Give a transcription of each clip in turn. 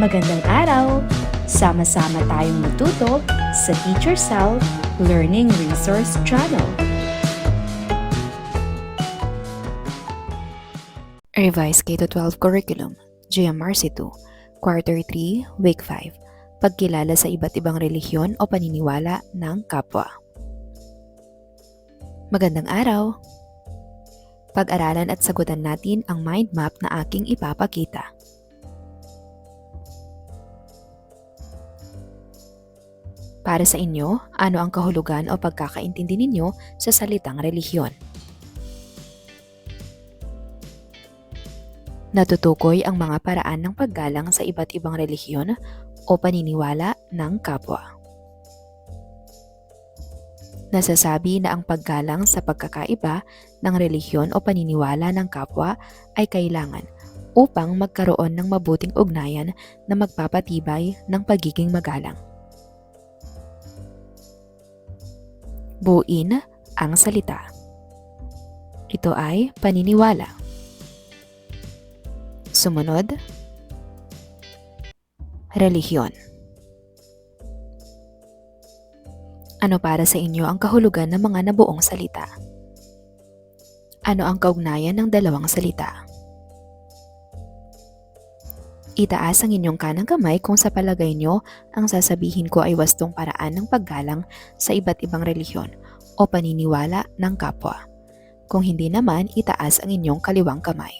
Magandang araw! Sama-sama tayong matuto sa Teacher Sal Learning Resource Channel. Revised K-12 Curriculum, GMRC 2, Quarter 3, Week 5, Pagkilala sa iba't ibang relihiyon o paniniwala ng kapwa. Magandang araw! Pag-aralan at sagutan natin ang mind map na aking ipapakita. Para sa inyo, ano ang kahulugan o pagkakaintindi ninyo sa salitang relihiyon? Natutukoy ang mga paraan ng paggalang sa iba't ibang relihiyon o paniniwala ng kapwa. Nasasabi na ang paggalang sa pagkakaiba ng relihiyon o paniniwala ng kapwa ay kailangan upang magkaroon ng mabuting ugnayan na magpapatibay ng pagiging magalang. Buin ang salita. Ito ay paniniwala. Sumunod, relihiyon. Ano para sa inyo ang kahulugan ng mga nabuong salita? Ano ang kaugnayan ng dalawang salita? Itaas ang inyong kanang kamay kung sa palagay nyo ang sasabihin ko ay wastong paraan ng paggalang sa iba't ibang relihiyon o paniniwala ng kapwa. Kung hindi naman, itaas ang inyong kaliwang kamay.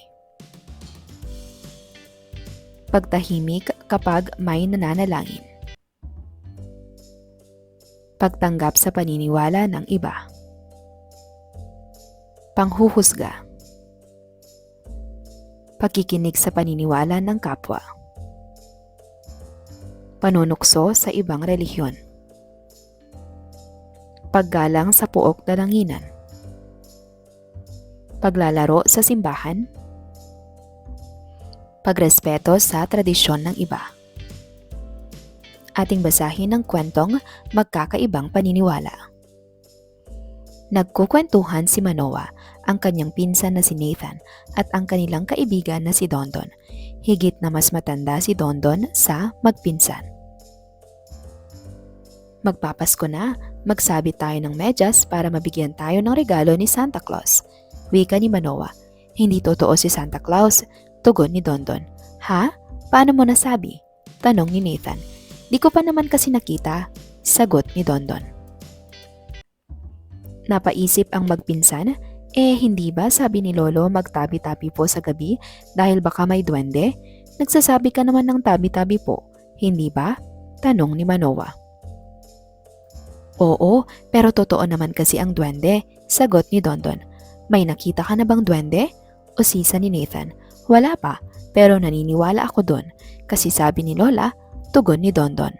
Pagtahimik kapag may nananalangin. Pagtanggap sa paniniwala ng iba. Panghuhusga. Pagkikinig sa paniniwala ng kapwa. Panunukso sa ibang relihiyon. Paggalang sa puok dalanginan. Paglalaro sa simbahan. Pagrespeto sa tradisyon ng iba. Ating basahin ang kwentong Magkakaibang Paniniwala. Nagkukwentuhan si Manoa, ang kanyang pinsan na si Nathan at ang kanilang kaibigan na si Dondon. Higit na mas matanda si Dondon sa magpinsan. Magpapasko na, magsabi tayo ng medyas para mabigyan tayo ng regalo ni Santa Claus. Wika ni Manoa. Hindi totoo si Santa Claus, tugon ni Dondon. Ha? Paano mo nasabi? Tanong ni Nathan. Di ko pa naman kasi nakita, sagot ni Dondon. Napaisip ang magpinsan, eh hindi ba sabi ni Lolo magtabi-tabi po sa gabi dahil baka may duwende? Nagsasabi ka naman ng tabi-tabi po, hindi ba? Tanong ni Manoa. Oo, pero totoo naman kasi ang duwende, sagot ni Dondon. May nakita ka na bang duwende? O sisa ni Nathan. Wala pa, pero naniniwala ako doon kasi sabi ni Lola, tugon ni Dondon.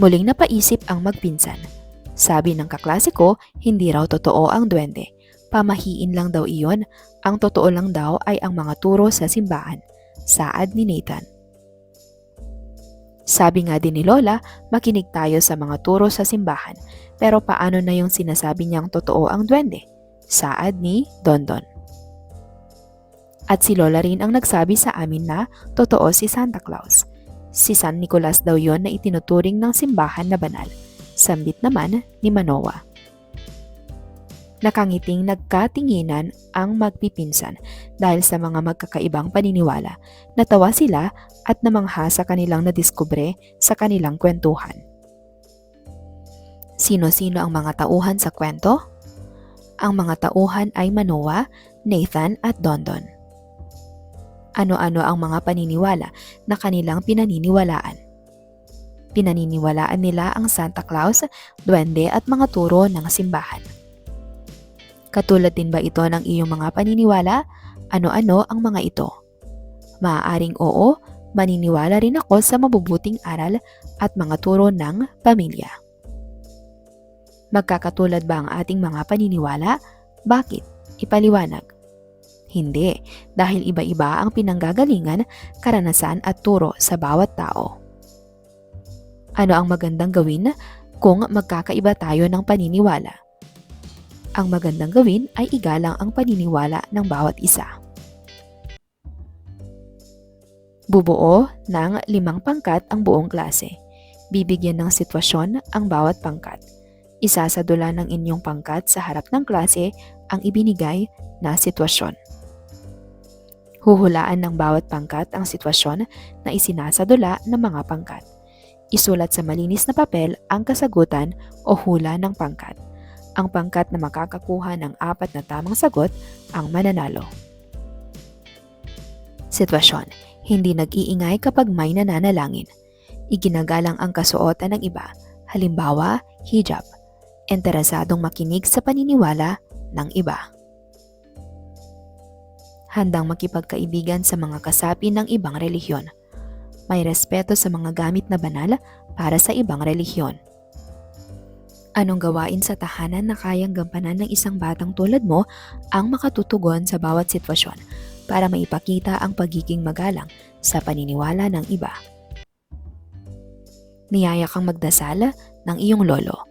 Muling napaisip ang magpinsan. Sabi ng kaklase ko, hindi raw totoo ang duwende. Pamahiin lang daw iyon. Ang totoo lang daw ay ang mga turo sa simbahan. Saad ni Nathan. Sabi nga din ni Lola, makinig tayo sa mga turo sa simbahan. Pero paano na yung sinasabi niyang totoo ang duwende? Saad ni Dondon. At si Lola rin ang nagsabi sa amin na totoo si Santa Claus. Si San Nicolas daw yon na itinuturing ng simbahan na banal. Sambit naman ni Manoa. Nakangiting nagkatinginan ang magpipinsan dahil sa mga magkakaibang paniniwala. Natawa sila at namangha sa kanilang nadiskubre sa kanilang kwentuhan. Sino-sino ang mga tauhan sa kwento? Ang mga tauhan ay Manoa, Nathan at Dondon. Ano-ano ang mga paniniwala na kanilang pinaniniwalaan? Pinaniniwalaan nila ang Santa Claus, duwende at mga turo ng simbahan. Katulad din ba ito ng iyong mga paniniwala? Ano-ano ang mga ito? Maaaring oo, maniniwala rin ako sa mabubuting aral at mga turo ng pamilya. Magkakatulad ba ang ating mga paniniwala? Bakit? Ipaliwanag. Hindi, dahil iba-iba ang pinanggagalingan, karanasan at turo sa bawat tao. Ano ang magandang gawin kung magkakaiba tayo ng paniniwala? Ang magandang gawin ay igalang ang paniniwala ng bawat isa. Bubuo ng limang pangkat ang buong klase. Bibigyan ng sitwasyon ang bawat pangkat. Isasadula ng inyong pangkat sa harap ng klase ang ibinigay na sitwasyon. Huhulaan ng bawat pangkat ang sitwasyon na isinasadula ng mga pangkat. Isulat sa malinis na papel ang kasagutan o hula ng pangkat. Ang pangkat na makakakuha ng apat na tamang sagot ang mananalo. Sitwasyon. Hindi nag-iingay kapag may nananalangin. Iginagalang ang kasuotan ng iba. Halimbawa, hijab. Interesadong makinig sa paniniwala ng iba. Handang makipagkaibigan sa mga kasapi ng ibang relihiyon. May respeto sa mga gamit na banal para sa ibang relihiyon. Anong gawain sa tahanan na kayang gampanan ng isang batang tulad mo ang makatutugon sa bawat sitwasyon para maipakita ang pagiging magalang sa paniniwala ng iba? Niyaya kang magdasal ng iyong lolo.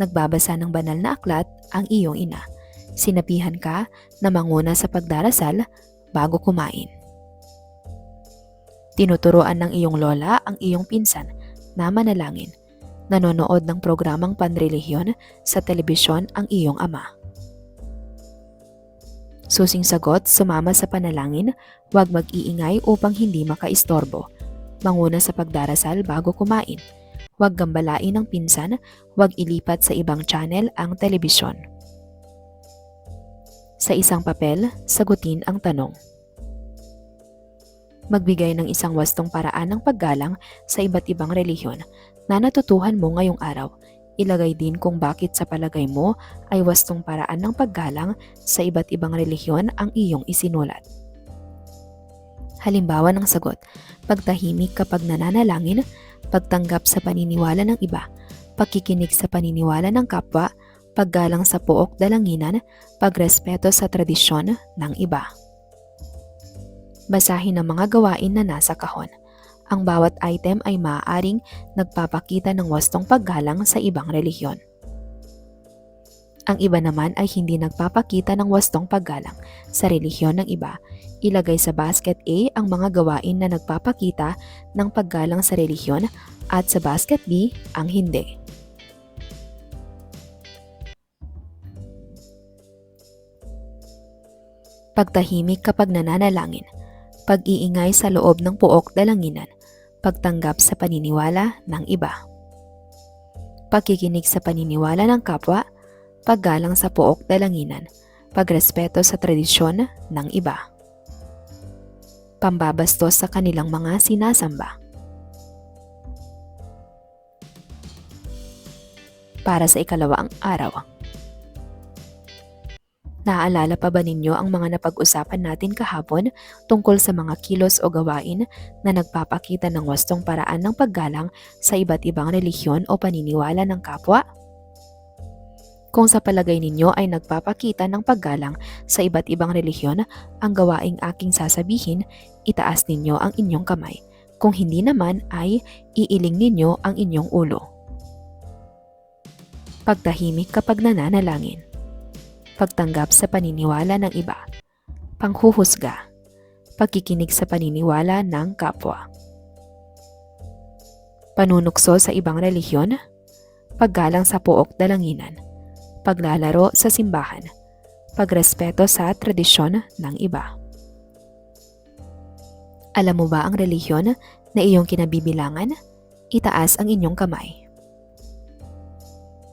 Nagbabasa ng banal na aklat ang iyong ina. Sinapihan ka na manguna sa pagdarasal bago kumain. Tinuturoan ng iyong lola ang iyong pinsan na manalangin nanonood ng programang panrelihiyon sa telebisyon ang iyong ama. Susing sagot, sumama sa panalangin, huwag mag-iingay upang hindi makaistorbo. Manguna sa pagdarasal bago kumain. Huwag gambalain ng pinsan, huwag ilipat sa ibang channel ang telebisyon. Sa isang papel, sagutin ang tanong. Magbigay ng isang wastong paraan ng paggalang sa iba't ibang relihiyon na natutuhan mo ngayong araw. Ilagay din kung bakit sa palagay mo ay wastong paraan ng paggalang sa iba't ibang relihiyon ang iyong isinulat. Halimbawa ng sagot, pagtahimik kapag nananalangin, pagtanggap sa paniniwala ng iba, pagkikinig sa paniniwala ng kapwa, paggalang sa pook dalanginan, pagrespeto sa tradisyon ng iba. Basahin ang mga gawain na nasa kahon. Ang bawat item ay maaaring nagpapakita ng wastong paggalang sa ibang relihiyon. Ang iba naman ay hindi nagpapakita ng wastong paggalang sa relihiyon ng iba. Ilagay sa basket A ang mga gawain na nagpapakita ng paggalang sa relihiyon at sa basket B ang hindi. Pagtahimik kapag nananalangin, pag-iingay sa loob ng puok dalanginan, pagtanggap sa paniniwala ng iba. Pagkikinig sa paniniwala ng kapwa, paggalang sa puok dalanginan, pagrespeto sa tradisyon ng iba. Pambabastos sa kanilang mga sinasamba. Para sa ikalawang araw. Naaalala pa ba ninyo ang mga napag-usapan natin kahapon tungkol sa mga kilos o gawain na nagpapakita ng wastong paraan ng paggalang sa iba't ibang relihiyon o paniniwala ng kapwa? Kung sa palagay ninyo ay nagpapakita ng paggalang sa iba't ibang relihiyon ang gawaing aking sasabihin, itaas ninyo ang inyong kamay. Kung hindi naman ay iiling ninyo ang inyong ulo. Pagtahimik kapag nananalangin pagtanggap sa paniniwala ng iba, panghuhusga, pagkikinig sa paniniwala ng kapwa. Panunukso sa ibang relihiyon, paggalang sa pook dalanginan, paglalaro sa simbahan, pagrespeto sa tradisyon ng iba. Alam mo ba ang relihiyon na iyong kinabibilangan? Itaas ang inyong kamay.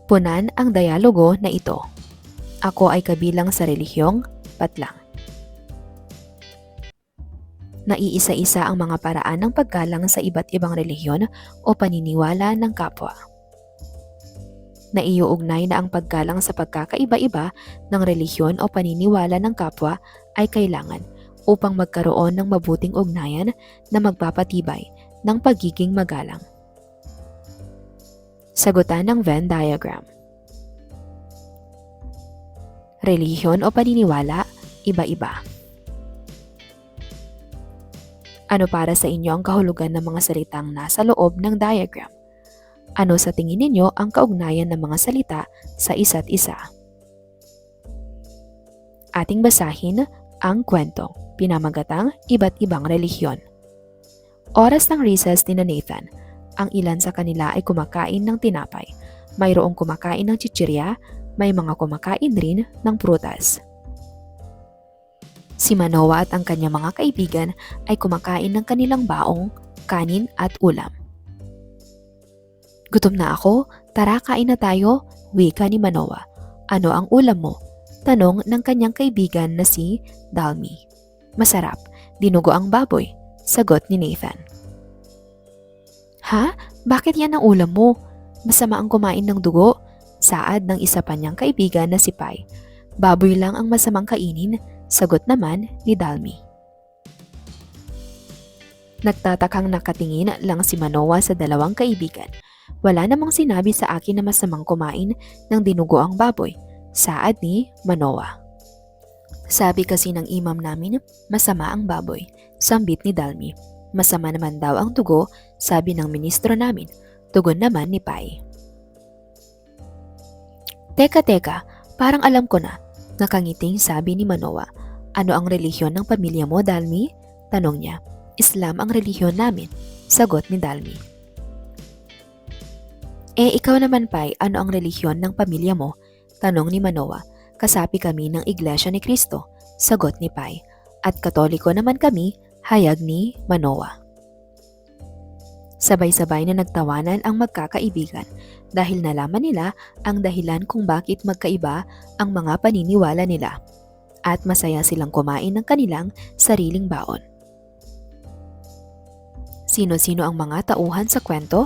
Punan ang dialogo na ito. Ako ay kabilang sa relihiyong patlang. Naiisa-isa ang mga paraan ng paggalang sa iba't ibang relihiyon o paniniwala ng kapwa. Naiuugnay na ang paggalang sa pagkakaiba-iba ng relihiyon o paniniwala ng kapwa ay kailangan upang magkaroon ng mabuting ugnayan na magpapatibay ng pagiging magalang. Sagutan ng Venn diagram relihiyon o paniniwala, iba-iba. Ano para sa inyo ang kahulugan ng mga salitang nasa loob ng diagram? Ano sa tingin ninyo ang kaugnayan ng mga salita sa isa't isa? Ating basahin ang kwento, pinamagatang iba't ibang relihiyon. Oras ng recess ni na Nathan, ang ilan sa kanila ay kumakain ng tinapay, mayroong kumakain ng chichirya, may mga kumakain rin ng prutas. Si Manoa at ang kanyang mga kaibigan ay kumakain ng kanilang baong, kanin at ulam. Gutom na ako, tara kain na tayo, wika ni Manoa. Ano ang ulam mo? Tanong ng kanyang kaibigan na si Dalmi. Masarap, dinugo ang baboy, sagot ni Nathan. Ha? Bakit yan ang ulam mo? Masama ang kumain ng dugo. Saad ng isa pa niyang kaibigan na si Pai. Baboy lang ang masamang kainin, sagot naman ni Dalmi. Nagtatakang nakatingin lang si Manoa sa dalawang kaibigan. Wala namang sinabi sa akin na masamang kumain ng dinugo ang baboy. Saad ni Manoa. Sabi kasi ng imam namin, masama ang baboy. Sambit ni Dalmi. Masama naman daw ang dugo, sabi ng ministro namin. Tugon naman ni Pai. Teka teka, parang alam ko na. Nakangiting sabi ni Manoa. Ano ang relihiyon ng pamilya mo, Dalmi? Tanong niya. Islam ang relihiyon namin. Sagot ni Dalmi. Eh, ikaw naman, Pai, ano ang relihiyon ng pamilya mo? Tanong ni Manoa. Kasapi kami ng Iglesia ni Cristo. Sagot ni Pai. At katoliko naman kami, hayag ni Manoa. Sabay-sabay na nagtawanan ang magkakaibigan dahil nalaman nila ang dahilan kung bakit magkaiba ang mga paniniwala nila at masaya silang kumain ng kanilang sariling baon. Sino-sino ang mga tauhan sa kwento?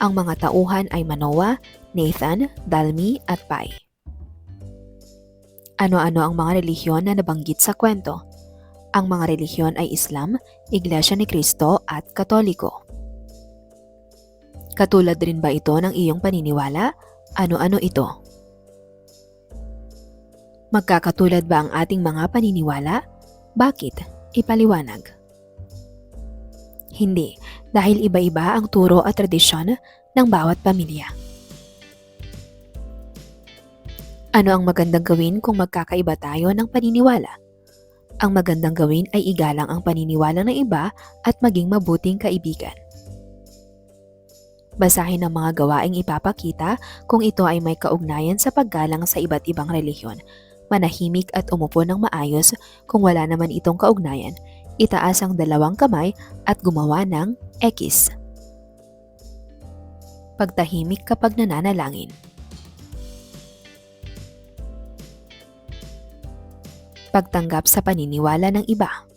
Ang mga tauhan ay Manoa, Nathan, Dalmi at Pai. Ano-ano ang mga relihiyon na nabanggit sa kwento? Ang mga relihiyon ay Islam, Iglesia ni Cristo at Katoliko. Katulad rin ba ito ng iyong paniniwala? Ano-ano ito? Magkakatulad ba ang ating mga paniniwala? Bakit? Ipaliwanag. Hindi, dahil iba-iba ang turo at tradisyon ng bawat pamilya. Ano ang magandang gawin kung magkakaiba tayo ng paniniwala? Ang magandang gawin ay igalang ang paniniwala ng iba at maging mabuting kaibigan. Basahin ang mga gawaing ipapakita kung ito ay may kaugnayan sa paggalang sa iba't ibang relihiyon. Manahimik at umupo ng maayos kung wala naman itong kaugnayan. Itaas ang dalawang kamay at gumawa ng X. Pagtahimik kapag nananalangin. Pagtanggap sa paniniwala ng iba.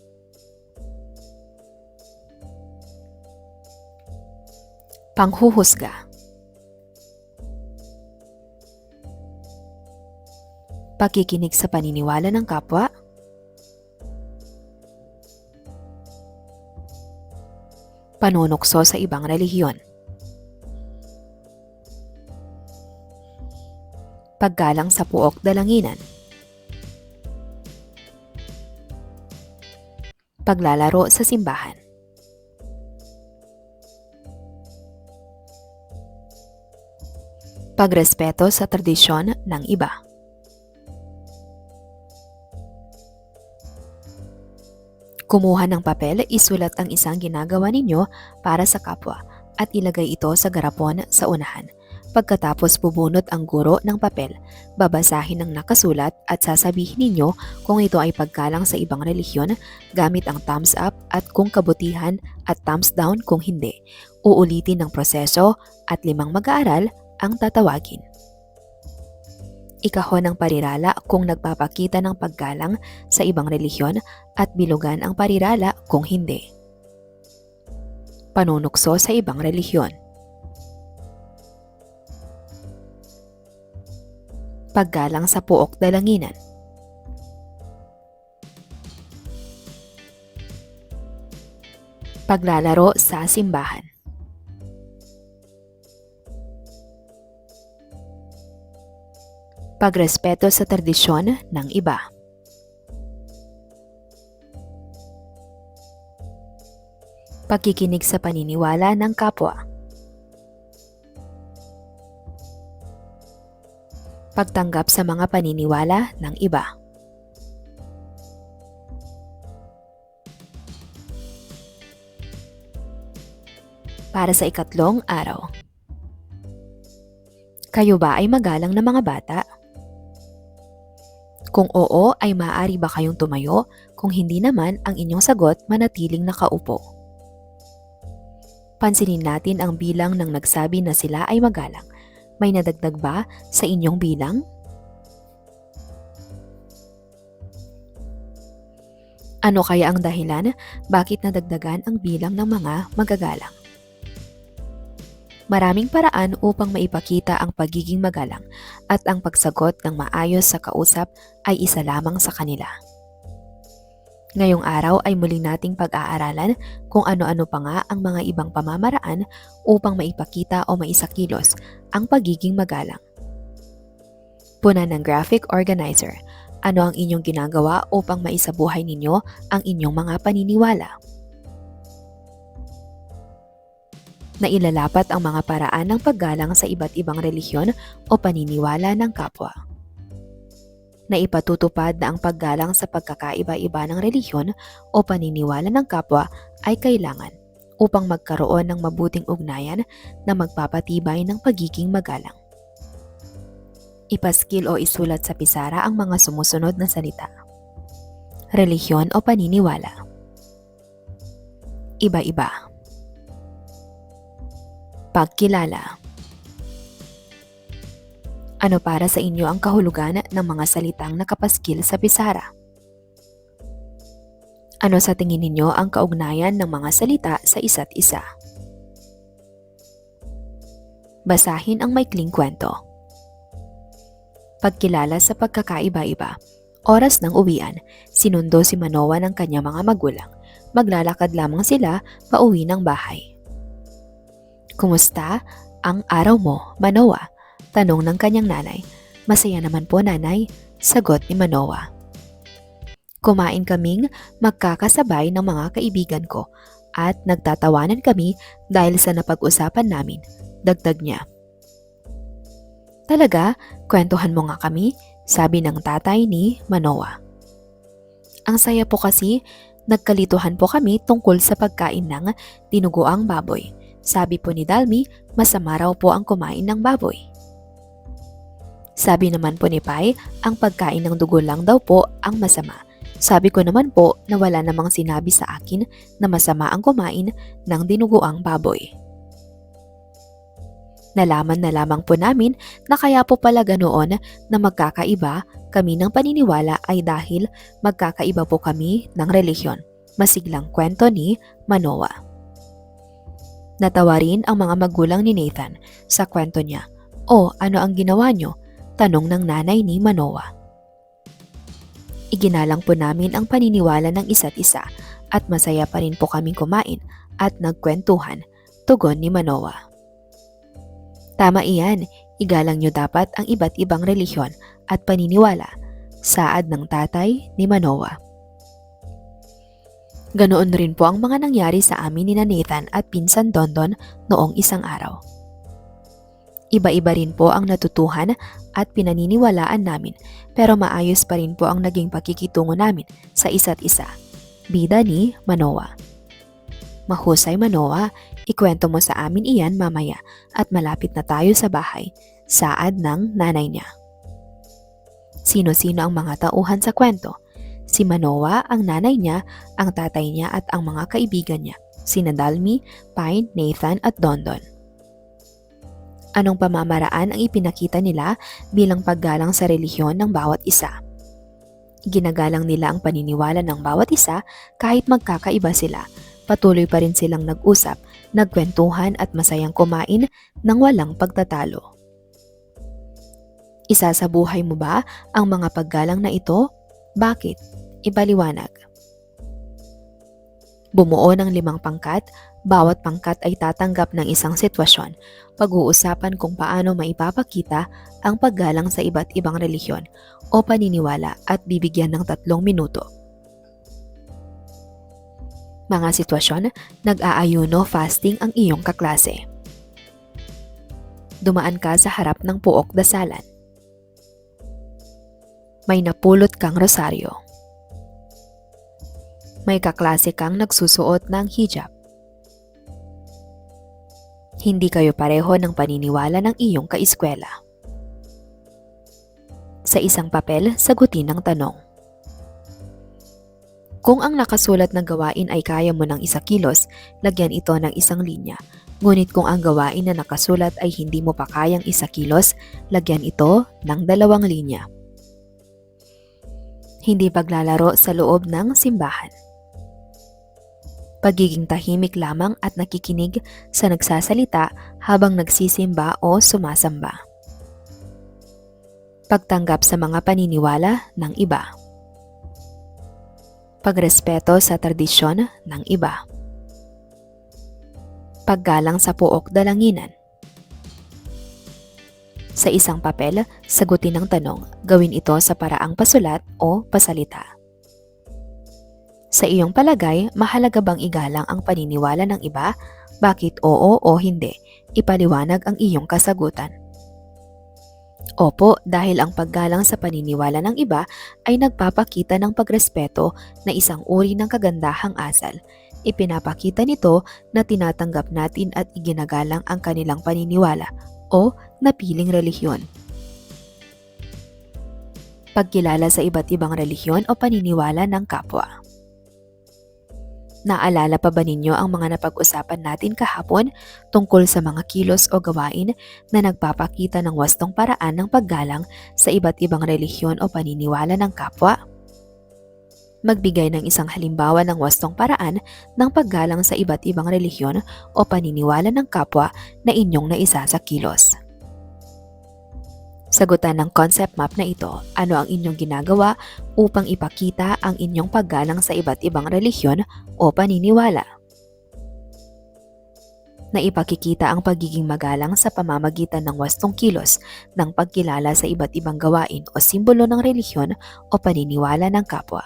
Panghuhusga. Pakikinig sa paniniwala ng kapwa. Panunokso sa ibang relihiyon. Paggalang sa puok dalanginan. Paglalaro sa simbahan. Pagrespeto sa tradisyon ng iba. Kumuha ng papel, isulat ang isang ginagawa ninyo para sa kapwa at ilagay ito sa garapon sa unahan. Pagkatapos bubunot ang guro ng papel, babasahin ang nakasulat at sasabihin ninyo kung ito ay pagkalang sa ibang relihiyon gamit ang thumbs up at kung kabutihan at thumbs down kung hindi. Uulitin ng proseso at limang mag-aaral ang tatawagin. Ikahon ang parirala kung nagpapakita ng paggalang sa ibang relihiyon at bilugan ang parirala kung hindi. Panunukso sa ibang relihiyon. Paggalang sa puok dalanginan. Paglalaro sa simbahan. Pagrespeto sa tradisyon ng iba. Pagkikinig sa paniniwala ng kapwa. Pagtanggap sa mga paniniwala ng iba. Para sa ikatlong araw. Kayo ba ay magalang na mga bata? Kung oo, ay maaari ba kayong tumayo? Kung hindi naman, ang inyong sagot manatiling nakaupo. Pansinin natin ang bilang ng nagsabi na sila ay magalang. May nadagdag ba sa inyong bilang? Ano kaya ang dahilan bakit nadagdagan ang bilang ng mga magagalang? Maraming paraan upang maipakita ang pagiging magalang at ang pagsagot ng maayos sa kausap ay isa lamang sa kanila. Ngayong araw ay muli nating pag-aaralan kung ano-ano pa nga ang mga ibang pamamaraan upang maipakita o maisakilos ang pagiging magalang. Puna ng graphic organizer, ano ang inyong ginagawa upang maisabuhay ninyo ang inyong mga paniniwala? Nailalapat ang mga paraan ng paggalang sa iba't ibang relihiyon o paniniwala ng kapwa. Naipatutupad na ang paggalang sa pagkakaiba-iba ng relihiyon o paniniwala ng kapwa ay kailangan upang magkaroon ng mabuting ugnayan na magpapatibay ng pagiging magalang. Ipaskil o isulat sa pisara ang mga sumusunod na salita. Relihiyon o paniniwala. Iba-iba. Pagkilala. Ano para sa inyo ang kahulugan ng mga salitang nakapaskil sa pisara? Ano sa tingin ninyo ang kaugnayan ng mga salita sa isa't isa? Basahin ang maikling kwento. Pagkilala sa pagkakaiba-iba. Oras ng uwian, sinundo si Manoa ng kanyang mga magulang. Maglalakad lamang sila pauwi ng bahay. Kumusta ang araw mo, Manoa? Tanong ng kanyang nanay. Masaya naman po nanay, sagot ni Manoa. Kumain kaming magkakasabay ng mga kaibigan ko at nagtatawanan kami dahil sa napag-usapan namin, dagdag niya. Talaga, kwentuhan mo nga kami, sabi ng tatay ni Manoa. Ang saya po kasi, nagkalituhan po kami tungkol sa pagkain ng tinuguang baboy. Sabi po ni Dalmi, masama raw po ang kumain ng baboy. Sabi naman po ni Pai, ang pagkain ng dugo lang daw po ang masama. Sabi ko naman po na wala namang sinabi sa akin na masama ang kumain ng dinuguang baboy. Nalaman na lamang po namin na kaya po pala ganoon na magkakaiba kami ng paniniwala ay dahil magkakaiba po kami ng relihiyon. Masiglang kwento ni Manoa. Natawa rin ang mga magulang ni Nathan sa kwento niya. O ano ang ginawa niyo? Tanong ng nanay ni Manoa. Iginalang po namin ang paniniwala ng isa't isa at masaya pa rin po kaming kumain at nagkwentuhan, tugon ni Manoa. Tama iyan, igalang nyo dapat ang iba't ibang relihiyon at paniniwala, saad ng tatay ni Manoa. Ganoon rin po ang mga nangyari sa amin ni na Nathan at pinsan Dondon noong isang araw. Iba-iba rin po ang natutuhan at pinaniniwalaan namin pero maayos pa rin po ang naging pakikitungo namin sa isa't isa. Bida ni Manoa. Mahusay Manoa, ikwento mo sa amin iyan mamaya at malapit na tayo sa bahay, saad ng nanay niya. Sino-sino ang mga tauhan sa kwento? Si Manoa, ang nanay niya, ang tatay niya at ang mga kaibigan niya, sina Dalmi, Pine, Nathan at Dondon. Anong pamamaraan ang ipinakita nila bilang paggalang sa relihiyon ng bawat isa? Ginagalang nila ang paniniwala ng bawat isa kahit magkakaiba sila. Patuloy pa rin silang nag-usap, nagkwentuhan at masayang kumain ng walang pagtatalo. Isa sa buhay mo ba ang mga paggalang na ito? Bakit? Ibaliwanag. Bumuo ng limang pangkat, bawat pangkat ay tatanggap ng isang sitwasyon. Pag-uusapan kung paano maipapakita ang paggalang sa iba't ibang relihiyon o paniniwala at bibigyan ng tatlong minuto. Mga sitwasyon, nag-aayuno fasting ang iyong kaklase. Dumaan ka sa harap ng puok dasalan. May napulot kang rosaryo. May kaklase kang nagsusuot ng hijab. Hindi kayo pareho ng paniniwala ng iyong kaiskwela. Sa isang papel, sagutin ang tanong. Kung ang nakasulat na gawain ay kaya mo ng isa kilos, lagyan ito ng isang linya. Ngunit kung ang gawain na nakasulat ay hindi mo pa kayang isa kilos, lagyan ito ng dalawang linya. Hindi paglalaro sa loob ng simbahan. Pagiging tahimik lamang at nakikinig sa nagsasalita habang nagsisimba o sumasamba. Pagtanggap sa mga paniniwala ng iba. Pagrespeto sa tradisyon ng iba. Paggalang sa puok dalanginan. Sa isang papel, sagutin ang tanong, gawin ito sa paraang pasulat o pasalita. Sa iyong palagay, mahalaga bang igalang ang paniniwala ng iba? Bakit oo o hindi? Ipaliwanag ang iyong kasagutan. Opo, dahil ang paggalang sa paniniwala ng iba ay nagpapakita ng pagrespeto na isang uri ng kagandahang asal. Ipinapakita nito na tinatanggap natin at iginagalang ang kanilang paniniwala o napiling relihiyon. Pagkilala sa iba't ibang relihiyon o paniniwala ng kapwa. Naalala pa ba ninyo ang mga napag-usapan natin kahapon tungkol sa mga kilos o gawain na nagpapakita ng wastong paraan ng paggalang sa iba't ibang relihiyon o paniniwala ng kapwa? Magbigay ng isang halimbawa ng wastong paraan ng paggalang sa iba't ibang relihiyon o paniniwala ng kapwa na inyong naisa sa kilos. Sagutan ng concept map na ito, ano ang inyong ginagawa upang ipakita ang inyong paggalang sa iba't ibang relihiyon o paniniwala. Na ipakikita ang pagiging magalang sa pamamagitan ng wastong kilos ng pagkilala sa iba't ibang gawain o simbolo ng relihiyon o paniniwala ng kapwa.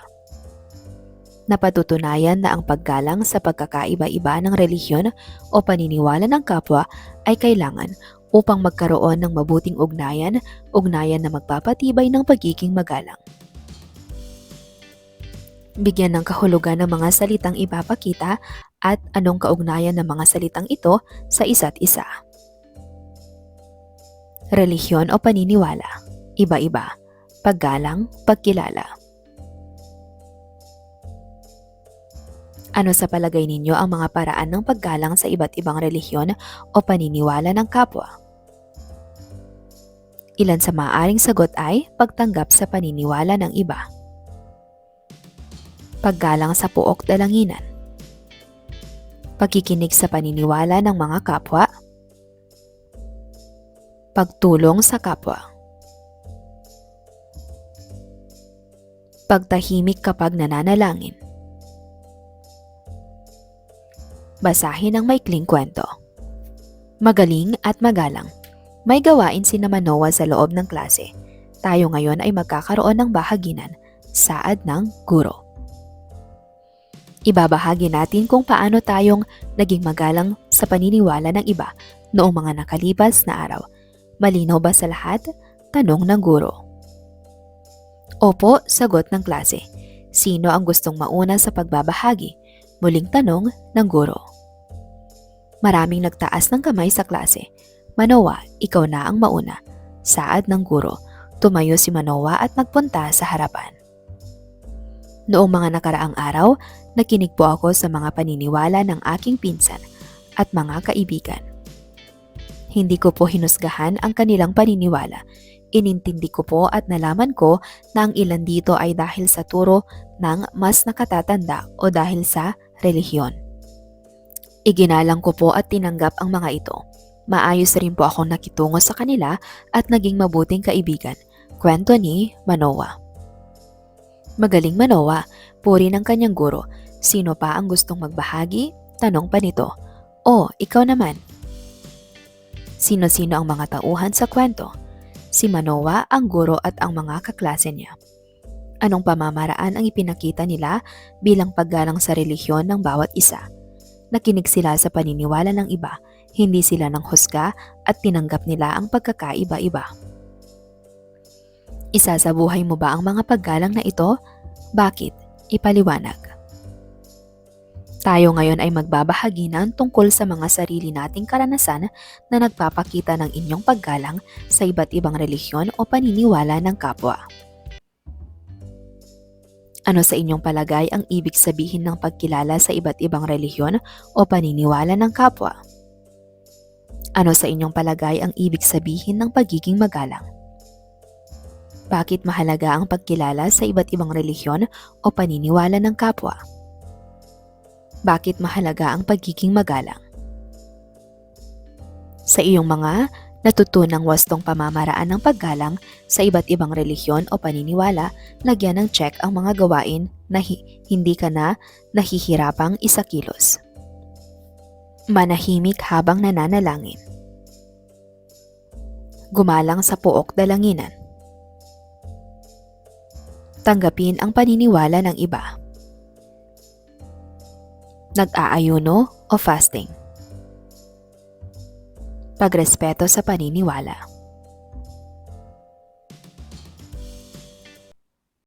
Napatutunayan na ang paggalang sa pagkakaiba-iba ng relihiyon o paniniwala ng kapwa ay kailangan upang magkaroon ng mabuting ugnayan, ugnayan na magpapatibay ng pagiging magalang. Bigyan ng kahulugan ng mga salitang ipapakita at anong kaugnayan ng mga salitang ito sa isa't isa. Relihiyon o paniniwala, iba-iba, paggalang, pagkilala. Ano sa palagay ninyo ang mga paraan ng paggalang sa iba't ibang relihiyon o paniniwala ng kapwa? Ilan sa maaaring sagot ay pagtanggap sa paniniwala ng iba. Paggalang sa puok dalanginan. Pagkikinig sa paniniwala ng mga kapwa. Pagtulong sa kapwa. Pagtahimik kapag nananalangin. Basahin ang maikling kwento. Magaling at magalang. May gawain si Manoa sa loob ng klase. Tayo ngayon ay magkakaroon ng bahaginan, saad ng guro. Ibabahagi natin kung paano tayong naging magalang sa paniniwala ng iba noong mga nakalipas na araw. Malinaw ba sa lahat? Tanong ng guro. Opo, sagot ng klase. Sino ang gustong mauna sa pagbabahagi? Muling tanong ng guro. Maraming nagtaas ng kamay sa klase. Manoa, ikaw na ang mauna. Saad ng guro. Tumayo si Manoa at nagpunta sa harapan. Noong mga nakaraang araw, nakinig po ako sa mga paniniwala ng aking pinsan at mga kaibigan. Hindi ko po hinusgahan ang kanilang paniniwala. Inintindi ko po at nalaman ko na ang ilan dito ay dahil sa turo ng mas nakatatanda o dahil sa relihiyon. Iginalang ko po at tinanggap ang mga ito. Maayos rin po akong nakitungo sa kanila at naging mabuting kaibigan. Kwento ni Manoa. Magaling Manoa, puri ng kanyang guro. Sino pa ang gustong magbahagi? Tanong pa nito. O, ikaw naman. Sino-sino ang mga tauhan sa kwento? Si Manoa, ang guro at ang mga kaklase niya. Anong pamamaraan ang ipinakita nila bilang paggalang sa relihiyon ng bawat isa? Nakinig sila sa paniniwala ng iba, hindi sila ng husga at tinanggap nila ang pagkakaiba-iba. Isa sa buhay mo ba ang mga paggalang na ito? Bakit? Ipaliwanag. Tayo ngayon ay magbabahagi ng tungkol sa mga sarili nating karanasan na nagpapakita ng inyong paggalang sa iba't ibang relihiyon o paniniwala ng kapwa. Ano sa inyong palagay ang ibig sabihin ng pagkilala sa iba't ibang relihiyon o paniniwala ng kapwa? Ano sa inyong palagay ang ibig sabihin ng pagiging magalang? Bakit mahalaga ang pagkilala sa iba't ibang relihiyon o paniniwala ng kapwa? Bakit mahalaga ang pagiging magalang? Sa iyong mga natutunang wastong pamamaraan ng paggalang sa iba't ibang relihiyon o paniniwala, lagyan ng check ang mga gawain na hi- hindi ka na nahihirapang isakilos. Manahimik habang nananalangin. Gumalang sa puok dalanginan. Tanggapin ang paniniwala ng iba. Nag-aayuno o fasting. Pagrespeto sa paniniwala.